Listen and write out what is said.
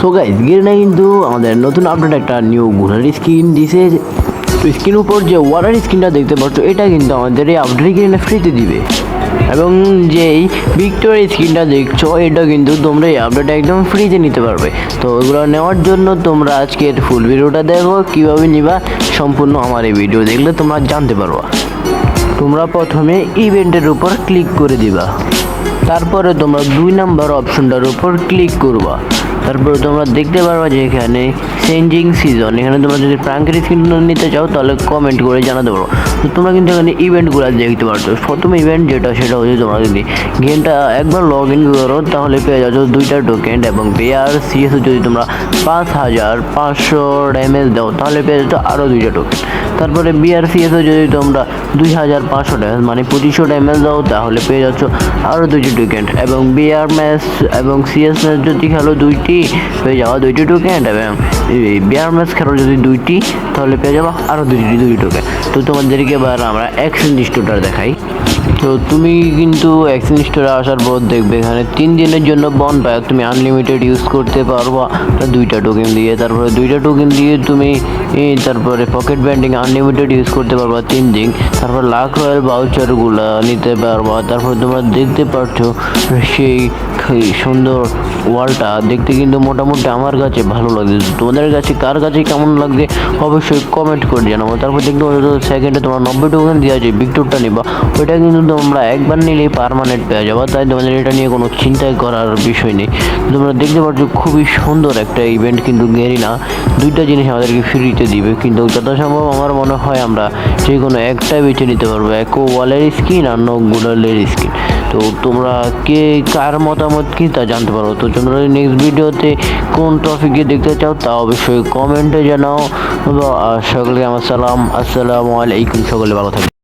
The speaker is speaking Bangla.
সো গাইজ গেরিনা কিন্তু আমাদের নতুন আপডেট একটা নিউ ঘোড়ার স্কিন দিছে স্ক্রিন উপর যে ওয়াটার স্ক্রিনটা দেখতে পাচ্ছ, এটা কিন্তু আমাদের এই আপডেট গেরিনা ফ্রিতে দিবে। এবং যেই ভিক্টোর স্ক্রিনটা দেখছ, এটা কিন্তু তোমরা এই আপডেট একদম ফ্রিতে নিতে পারবে। তো এগুলো নেওয়ার জন্য তোমরা আজকের ফুল ভিডিওটা দেখো, কীভাবে নিবা, সম্পূর্ণ আমার এই ভিডিও দেখলে তোমরা জানতে পারবা। তোমরা প্রথমে ইভেন্টের উপর ক্লিক করে দিবা। তারপরে তোমরা দুই নাম্বার অপশনটার উপর ক্লিক করবা। তারপরে তোমরা দেখতে পারবা যে এখানে চেঞ্জিং সিজন এখানে তোমরা যদি প্রাঙ্কের স্ক্রিন নিতে চাও, তাহলে কমেন্ট করে জানাতে পারো। তো তোমরা কিন্তু এখানে ইভেন্টগুলো দেখতে পারছ। প্রথম ইভেন্ট যেটা, সেটা হচ্ছে তোমরা যদি গেমটা একবার লগ ইন করো, তাহলে পেয়ে যাচ্ছ দুইটা টোকেন এবং পেয়ার সিএস যদি তোমরা পাঁচ হাজার পাঁচশো ড্যামেজ দাও, তাহলে পেয়ে যাচ্ছ আরও দুইটা টোকেন তারপরে বিআরসিএসও যদি তোমরা দুই হাজার পাঁচশো ড্যামেজ মানে পঁচিশশো ড্যামেজ দাও, তাহলে পেয়ে যাচ্ছ আরও দুইটি টোকেন এবং বিআর ম্যাচ এবং সিএস ম্যাচ যদি খেলো দুইটি, পেয়ে যাওয়া দুইটি টোকেন এবং বিআর ম্যাচ খেলো যদি দুইটি, তাহলে পেয়ে যাব আরও দুইটি দুই টোকেন তো তোমাদেরকে এবার আমরা এক্সচেঞ্জ স্টোরটা দেখাই। তো তুমি কিন্তু এক্সচেঞ্জ স্টোরে আসার পর দেখবে এখানে তিন দিনের জন্য বন পায়। তুমি আনলিমিটেড ইউজ করতে পারবা। দুইটা টোকেন দিয়ে, তারপরে দুইটা টোকেন দিয়ে তুমি তারপরে পকেট ব্যান্ডিং আনলিমিটেড ইউজ করতে পারবা তিন দিন। তারপর লাখ রয়্যাল বাউচারগুলো নিতে পারবা। তারপর তোমরা দেখতে পারছ সেই সুন্দর ওয়ালটা দেখতে কিন্তু মোটামুটি আমার কাছে ভালো লাগছে। তোমাদের কাছে কার কাছে কেমন লাগছে অবশ্যই কমেন্ট করে জানাব। তারপর দেখতে পাচ্ছ সেকেন্ডে তোমার নব্বই টোকেন দেওয়া আছে ভিক্টোরটা নিবা। ওইটা কিন্তু তোমরা একবার নিলেই পারমানেন্ট পেয়ে যাব, তাই তোমাদের এটা নিয়ে কোনো চিন্তাই করার বিষয় নেই। তোমরা দেখতে পাচ্ছ খুবই সুন্দর একটা ইভেন্ট কিন্তু গেরিনা দুইটা জিনিস আমাদেরকে ফ্রিতে দিবে, কিন্তু যথাসম্ভব আমার মনে হয় আমরা যে কোনো একটা বেছে নিতে পারব, এক ওয়ালের স্কিন আর নো গুডালের স্কিন তো তোমরা কে, কার মতামত কি তা জানতে পারো। তো তোমরা নেক্সট ভিডিওতে কোন টপিকে দেখতে চাও তা অবশ্যই কমেন্টে জানাও। সকলকে আমার সালাম। আসসালামু আলাইকুম, সকলে ভালো থাকবে